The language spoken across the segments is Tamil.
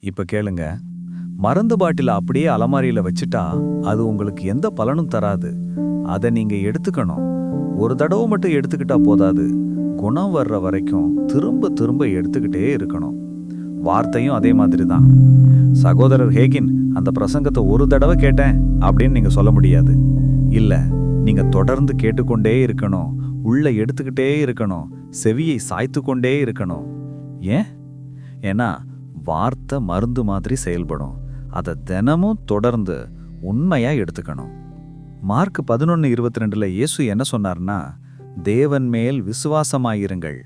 இப்ப கேளுங்க. மருந்து பாட்டில அப்படியே அலமாரியில வச்சுட்டா அது உங்களுக்கு எந்த பலனும் தராது. அதை நீங்க எடுத்துக்கணும். ஒரு தடவை மட்டும் எடுத்துக்கிட்டா போதாது. குணம் வர்ற வரைக்கும் திரும்ப திரும்ப எடுத்துக்கிட்டே இருக்கணும். வார்த்தையும் அதே மாதிரி தான் சகோதரர் ஹேகின் அந்த பிரசங்கத்தை ஒரு தடவை கேட்டேன் அப்படின்னு நீங்கள் சொல்ல முடியாது. இல்லை நீங்கள் தொடர்ந்து கேட்டுக்கொண்டே இருக்கணும். உள்ளே எடுத்துக்கிட்டே இருக்கணும். செவியை சாய்த்து கொண்டே இருக்கணும். ஏன்? ஏன்னா வார்த்தை மருந்து மாதிரி செயல்படும். அதை தினமும் தொடர்ந்து உண்மையாக எடுத்துக்கணும். மார்க் பதினொன்று இருபத்தி ரெண்டில் இயேசு என்ன சொன்னார்னா தேவன் மேல் விசுவாசமாயிருங்கள்.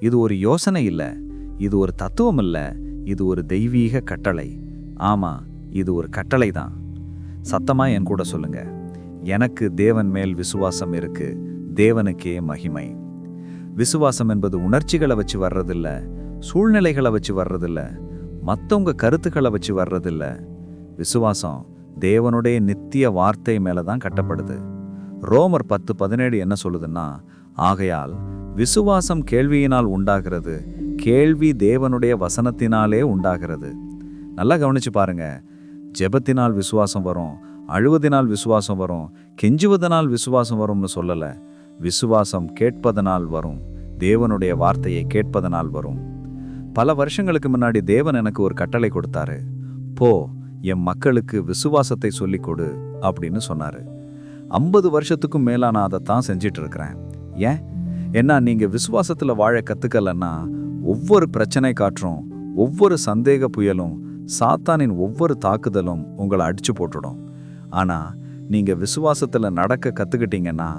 இது ஒரு யோசனை இல்லை. இது ஒரு தத்துவம் இல்லை. இது ஒரு தெய்வீக கட்டளை. ஆமாம் இது ஒரு கட்டளை தான். சத்தமாக என் கூட சொல்லுங்க. எனக்கு தேவன் மேல் விசுவாசம் இருக்கு. தேவனுக்கே மகிமை. விசுவாசம் என்பது உணர்ச்சிகளை வச்சு வர்றதில்ல சூழ்நிலைகளை வச்சு வர்றதில்ல. மற்றவங்க கருத்துக்களை வச்சு வர்றதில்ல. விசுவாசம் தேவனுடைய நித்திய வார்த்தை மேலே தான் கட்டப்படுது. ரோமர் பத்து பதினேழு என்ன சொல்லுதுன்னா ஆகையால் விசுவாசம் கேள்வியினால் உண்டாகிறது கேள்வி தேவனுடைய வசனத்தினாலே உண்டாகிறது. நல்லா கவனிச்சு பாருங்க. ஜெபத்தினால் விசுவாசம் வரும் அழுவதினால் விசுவாசம் வரும் கெஞ்சுவதனால் விசுவாசம் வரும்னு சொல்லலை. விசுவாசம் கேட்பதனால் வரும் தேவனுடைய வார்த்தையை கேட்பதனால் வரும். பல வருஷங்களுக்கு முன்னாடி தேவன் எனக்கு ஒரு கட்டளை கொடுத்தாரு. போ என் மக்களுக்கு விசுவாசத்தை சொல்லிக் கொடு அப்படின்னு சொன்னாரு. ஐம்பது வருஷத்துக்கும் மேலா நான் தான் செஞ்சிட்டு இருக்கிறேன் ஏன்? ஏன்னா நீங்கள் விசுவாசத்தில் வாழ கற்றுக்கலன்னா ஒவ்வொரு பிரச்சனை காற்றும் ஒவ்வொரு சந்தேக புயலும் சாத்தானின் ஒவ்வொரு தாக்குதலும் உங்களை அடிச்சு போட்டுடும். ஆனால் நீங்கள் விசுவாசத்தில் நடக்க கற்றுக்கிட்டீங்கன்னா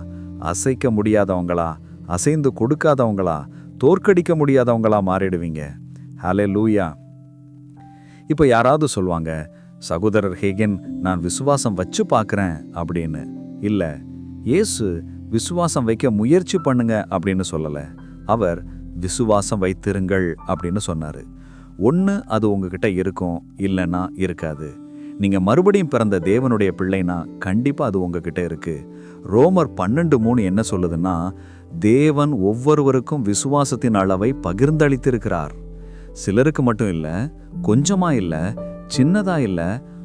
அசைக்க முடியாதவங்களா அசைந்து கொடுக்காதவங்களா தோற்கடிக்க முடியாதவங்களா மாறிடுவீங்க. ஹலே லூயா இப்போ யாராவது சொல்லுவாங்க சகோதரர் ஹேகன் நான் விசுவாசம் வச்சு பார்க்குறேன் அப்படின்னு. இல்லை இயேசு விசுவாசம் வைக்க முயற்சி பண்ணுங்க அப்படின்னு சொல்லலை. அவர் விசுவாசம் வைத்திருங்கள் அப்படின்னு சொன்னார். ஒன்று அது உங்ககிட்ட இருக்கும் இல்லைன்னா இருக்காது. நீங்கள் மறுபடியும் பிறந்த தேவனுடைய பிள்ளைனா கண்டிப்பாக அது உங்ககிட்ட இருக்கு. ரோமர் பன்னெண்டு மூணு என்ன சொல்லுதுன்னா தேவன் ஒவ்வொருவருக்கும் விசுவாசத்தின் அளவை பகிர்ந்தளித்திருக்கிறார். சிலருக்கு மட்டும் இல்ல கொஞ்சமா இல்ல சின்னதா இல்ல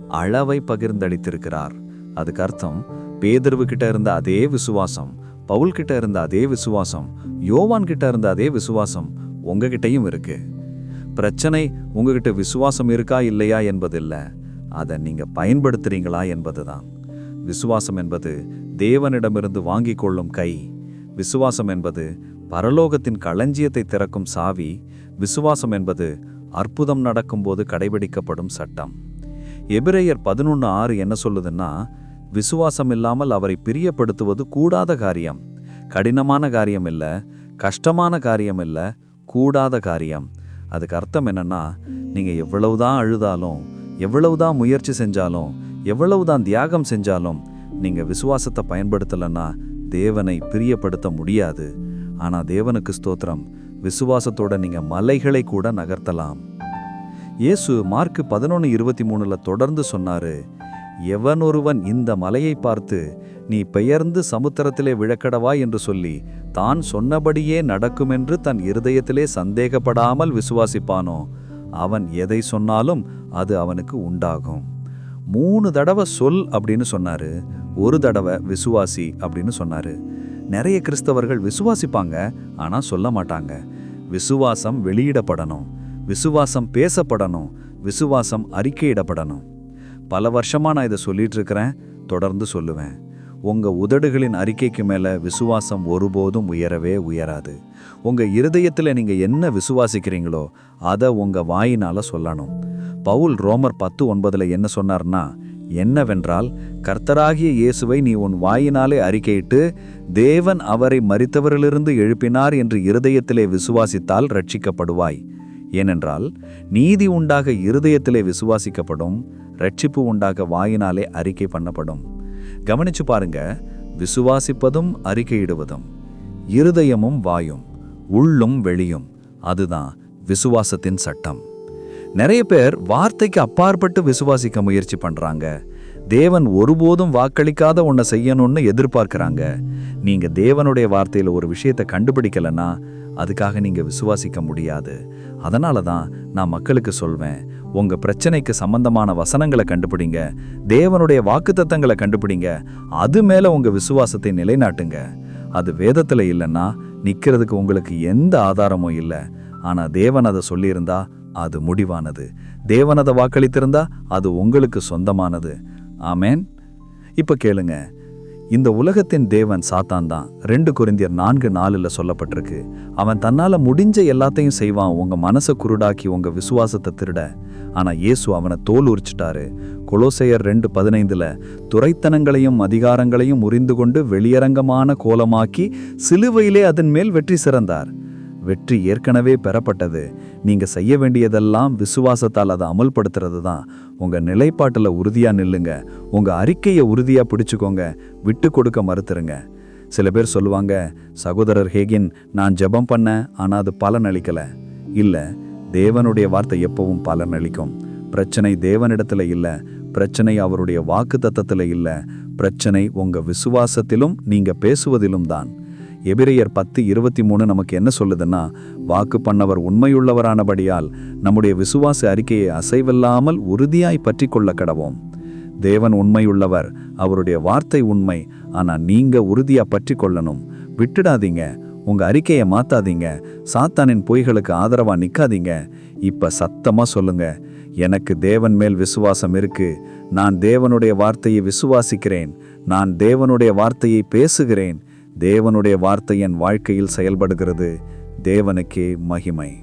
அளவை பகிர்ந்தளித்திருக்கிறார். அதுக்கு அர்த்தம் பேதர்வு கிட்ட இருந்த அதே விசுவாசம் பவுல் கிட்ட இருந்த அதே விசுவாசம் யோவான் கிட்ட இருந்த அதே விசுவாசம் உங்ககிட்டயும் இருக்கு. பிரச்சனை உங்ககிட்ட விசுவாசம் இருக்கா இல்லையா என்பதில்ல. அதை நீங்க பயன்படுத்துறீங்களா என்பதுதான். விசுவாசம் என்பது தேவனிடமிருந்து வாங்கிக் கொள்ளும் கை. விசுவாசம் என்பது பரலோகத்தின் களஞ்சியத்தை திறக்கும் சாவி விசுவாசம் என்பது அற்புதம் நடக்கும்போது கடைபிடிக்கப்படும் சட்டம். எபிரேயர் பதினொன்று ஆறு என்ன சொல்லுதுன்னா விசுவாசம் இல்லாமல் அவரை பிரியப்படுத்துவது கூடாத காரியம். கடினமான காரியம் இல்லை கஷ்டமான காரியம் இல்லை கூடாத காரியம். அதுக்கு அர்த்தம் என்னன்னா நீங்க எவ்வளவுதான் அழுதாலும் எவ்வளவுதான் முயற்சி செஞ்சாலும் எவ்வளவுதான் தியாகம் செஞ்சாலும் நீங்க விசுவாசத்தை பயன்படுத்தலைன்னா தேவனை பிரியப்படுத்த முடியாது. ஆனா தேவனுக்கு ஸ்தோத்திரம் விசுவாசத்தோட நீங்க மலைகளை கூட நகர்த்தலாம். இயேசு மார்க்கு பதினொன்று இருபத்தி மூணுல தொடர்ந்து சொன்னாரு எவனொருவன் இந்த மலையை பார்த்து நீ பெயர்ந்து சமுத்திரத்திலே விழக்கடவா? என்று சொல்லி தான் சொன்னபடியே நடக்குமென்று தன் இருதயத்திலே சந்தேகப்படாமல் விசுவாசிப்பானோ? அவன் எதை சொன்னாலும் அது அவனுக்கு உண்டாகும். மூணு தடவை சொல் அப்படின்னு சொன்னாரு ஒரு தடவை விசுவாசி அப்படின்னு சொன்னாரு. நிறைய கிறிஸ்தவர்கள் விசுவாசிப்பாங்க ஆனால் சொல்ல மாட்டாங்க. விசுவாசம் வெளியிடப்படணும். விசுவாசம் பேசப்படணும். விசுவாசம் அறிக்கையிடப்படணும். பல வருஷமாக நான் இதை சொல்லிட்டு இருக்கிறேன் தொடர்ந்து சொல்லுவேன். உங்கள் உதடுகளின் அறிக்கைக்கு மேலே விசுவாசம் ஒருபோதும் உயரவே உயராது. உங்கள் இருதயத்தில் நீங்கள் என்ன விசுவாசிக்கிறீங்களோ அதை உங்கள் வாயினால் சொல்லணும். பவுல் ரோமர் பத்து ஒன்பதில் என்ன சொன்னார்னா என்னவென்றால் கர்த்தராகிய இயேசுவை நீ உன் வாயினாலே அறிக்கையிட்டு தேவன் அவரை மறித்தவரிலிருந்து எழுப்பினார் என்று இருதயத்திலே விசுவாசித்தால் ரட்சிக்கப்படுவாய் ஏனென்றால் நீதி உண்டாக இருதயத்திலே விசுவாசிக்கப்படும் ரட்சிப்பு உண்டாக வாயினாலே அறிக்கை பண்ணப்படும். கவனிச்சு பாருங்க விசுவாசிப்பதும் அறிக்கையிடுவதும் இருதயமும் வாயும் உள்ளும் வெளியும் அதுதான் விசுவாசத்தின் சட்டம். நிறைய பேர் வார்த்தைக்கு அப்பாற்பட்டு விசுவாசிக்க முயற்சி பண்றாங்க. தேவன் ஒருபோதும் வாக்களிக்காத ஒன்றை செய்யணும்னு எதிர்பார்க்குறாங்க. நீங்கள் தேவனுடைய வார்த்தையில் ஒரு விஷயத்தை கண்டுபிடிக்கலன்னா அதுக்காக நீங்கள் விசுவாசிக்க முடியாது. அதனால தான் நான் மக்களுக்கு சொல்வேன் உங்கள் பிரச்சனைக்கு சம்பந்தமான வசனங்களை கண்டுபிடிங்க தேவனுடைய வாக்குத்தத்தங்களை கண்டுபிடிங்க அது மேலே உங்கள் விசுவாசத்தை நிலைநாட்டுங்க. அது வேதத்தில் இல்லைன்னா நிற்கிறதுக்கு உங்களுக்கு எந்த ஆதாரமும் இல்லை. ஆனால் தேவன் அதை சொல்லியிருந்தா அது முடிவானது. தேவன் அதை வாக்களித்திருந்தா அது உங்களுக்கு சொந்தமானது. ஆமேன். இப்போ கேளுங்க. இந்த உலகத்தின் தேவன் சாத்தான் தான். ரெண்டு குறிந்தியர் நான்கு நாலுல சொல்லப்பட்டிருக்கு. அவன் தன்னால் முடிஞ்ச எல்லாத்தையும் செய்வான். உங்கள் மனசை குருடாக்கி உங்கள் விசுவாசத்தை திருட. ஆனால் இயேசு அவனை தோல் உரிச்சிட்டாரு. கொலோசையர் ரெண்டு பதினைந்தில் துரைத்தனங்களையும் அதிகாரங்களையும் முறிந்து கொண்டு வெளியரங்கமான கோலமாக்கி சிலுவையிலே அதன் மேல் வெற்றி சிறந்தார். வெற்றி ஏற்கனவே பெறப்பட்டது. நீங்க செய்ய வேண்டியதெல்லாம் விசுவாசத்தால் அதை அமல்படுத்துறது தான். உங்க நிலைப்பாட்டில் உறுதியா நில்லுங்க. உங்க அறிக்கையை உறுதியா பிடிச்சுக்கோங்க. விட்டு கொடுக்க மறுத்துருங்க. சில பேர் சொல்லுவாங்க சகோதரர் ஹேகின் நான் ஜெபம் பண்ணேன் ஆனா அது பலன் அளிக்கல. இல்ல தேவனுடைய வார்த்தை எப்பவும் பலன் அளிக்கும். பிரச்சனை தேவனிடத்துல இல்ல. பிரச்சனை அவருடைய வாக்கு தத்தத்துல இல்ல. பிரச்சனை உங்க விசுவாசத்திலும் நீங்க பேசுவதிலும் தான். எபிரையர் பத்து இருபத்தி மூணு நமக்கு என்ன சொல்லுதுன்னா வாக்கு பண்ணவர் உண்மையுள்ளவரானபடியால் நம்முடைய விசுவாச அறிக்கையை அசைவில்லாமல் உறுதியாய் பற்றி கொள்ள கடவோம் தேவன் உண்மையுள்ளவர் அவருடைய வார்த்தை உண்மை ஆனால் நீங்க உறுதியாக பற்றி கொள்ளணும் விட்டுடாதீங்க உங்க அறிக்கையை மாத்தாதீங்க சாத்தானின் பொய்களுக்கு ஆதரவா நிக்காதீங்க. இப்ப சத்தமா சொல்லுங்க எனக்கு தேவன் மேல் விசுவாசம் இருக்கு நான் தேவனுடைய வார்த்தையை விசுவாசிக்கிறேன் நான் தேவனுடைய வார்த்தையை பேசுகிறேன் தேவனுடைய வார்த்தை என் வாழ்க்கையில் செயல்படுகிறது. தேவனுக்கே மகிமை.